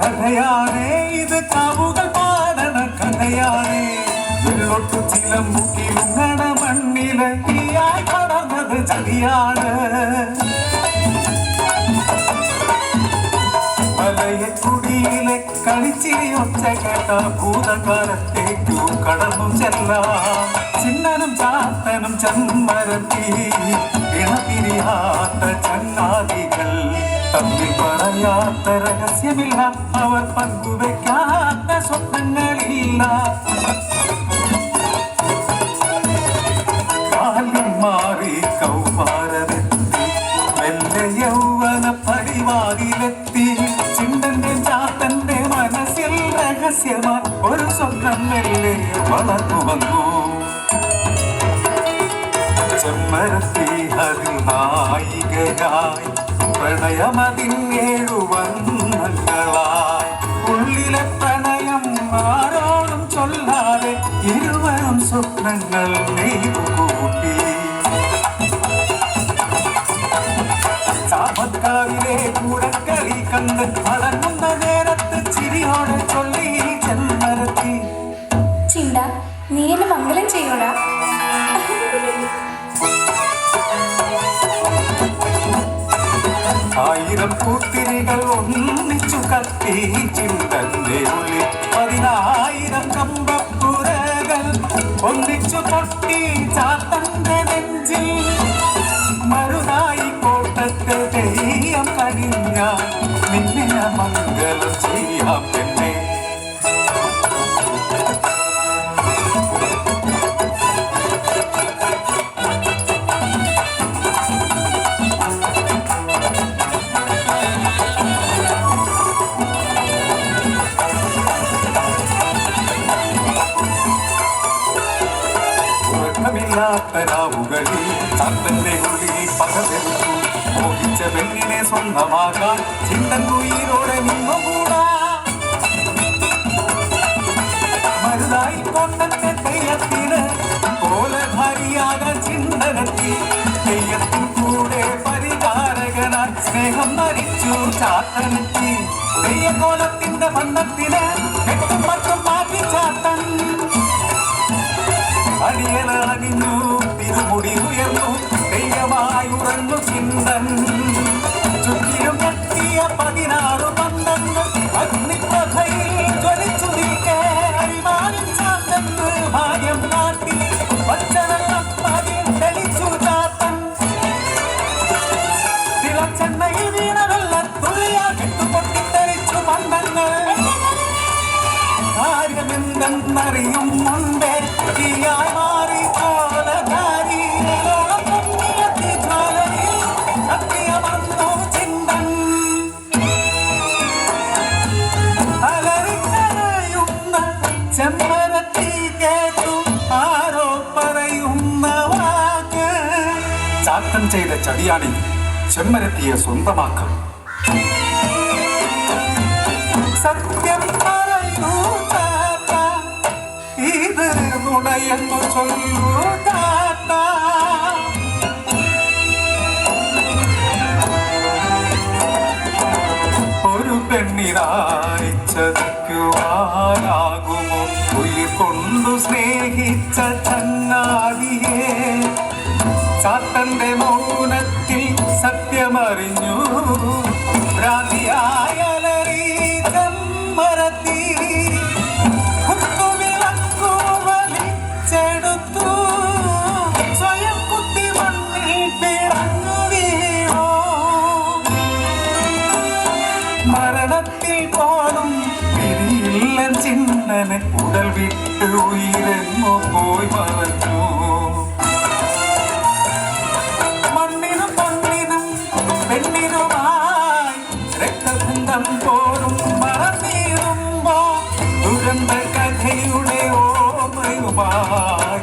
കഥയാണേ. ഇത് കാവുകൾ പാടണ കഥയാണേ. വെള്ളൊട്ടു ചിലമ്പുക്കിലുങ്ങണ മണ്ണിലെ തീയായി പടർന്നത് ചതിയാണ്. മലയക്കുടിയിലെ കളിച്ചിരി ഒച്ച കേട്ട ഭൂതകാലത്തേക്കു കടന്നു ചെല്ലാം ചിന്നനും ചാത്തനും ചന്മരത്തി ഇണപിരിയാത്ത ചങ്ങാതികൾ. തമ്മിൽ പറയാത്ത രഹസ്യമില്ല. അവർ പങ്കുവെക്കാത്ത സ്വപ്നങ്ങളില്ല. ബാല്യം മാറി കൗമാരമെത്തി. മെല്ലെ യൗവന പരിവാതിലെത്തി ചിന്തന്റെ ചാത്തന്റെ മനസ്സിൽ രഹസ്യമായി ഒരു സ്വപ്നം മെല്ലെ വളർന്നു വന്നു. ചെമ്മരത്തി അതിൽ നായികയായി പ്രണയമതിൻ ഏഴുവന്നങ്ങളായി ഉള്ളിലെ പ്രണയം ആരോടും ചൊല്ലാതെ ഇരുവരും സ്വപ്നങ്ങൾ നെയ്തുകൂട്ടി ചാമക്കാവിലെ കൂടക്കളി കണ്ട് ആയിരം പൂത്തിരികൾ ഒന്നിച്ചു കത്തി ചിന്തന്റെ ഉള്ളിൽ പതിനായിരം കമ്പപ്പുരകൾ ഒന്നിച്ചു പൊട്ടി ചാത്തന്റെ നെഞ്ചിൽ. മറുനായി കോട്ടത്തെ തെയ്യം കഴിഞ്ഞ നിന്നെ മംഗളം ചെയ്യാം പെണ്ണെ ഉറക്കമില്ലാത്ത രാവുകളിൽ ചാത്തന്റെ ഉള്ളിൽ പകവെടുത്തു മോഹിച്ച പെണ്ണിനെ സ്വന്തമാകാൻ ചിന്തൻ ഉയിരോടെ നിന്നുകൂടാ മരുതായി കൊണ്ടത്തെ തെയ്യത്തിന് കോലധാരിയാകാൻ ചിന്തനെത്തി തെയ്യത്തിൻ കൂടെ പരിചാരകനായി സ്നേഹം മരിച്ചു ചാത്തനെത്തി തെയ്യക്കോലത്തിന്റെ ബന്ധത്തിന് എട്ടും പത്തും മാറ്റി ചാത്തൻ അടിയലണിഞ്ഞു തിരുമുടി ഉയർന്നു. തെയ്യമായി ഉറങ്ങു ചിന്തൻ. ചെയ്ത ചതിയാണി ചെമ്മരത്തിയെ സ്വന്തമാക്കാം സത്യം ഇത് നുണയെന്നു ചൊല്ലൂ താത്ത ഒരു പെണ്ണിനായി ചതിക്കുവാനാകുമോ ഉയിർ കൊണ്ടു സ്നേഹിച്ച ചങ്ങാതിയെ ചാത്തന്റെ മൗനത്തിൽ സത്യമറിഞ്ഞു. മരണത്തിൽ പാടും. പിരിയില്ല ചിന്തനെ ഉടൽ വിട്ട് ഉയരെങ്ങോ പോയി മറഞ്ഞു. മണ്ണിനും പൊന്നിനും പെണ്ണിനുമായി രക്തബന്ധം പോലും മറന്നിരുമ്പോ ദുരന്ത കഥയുടെ ഓമയുമായി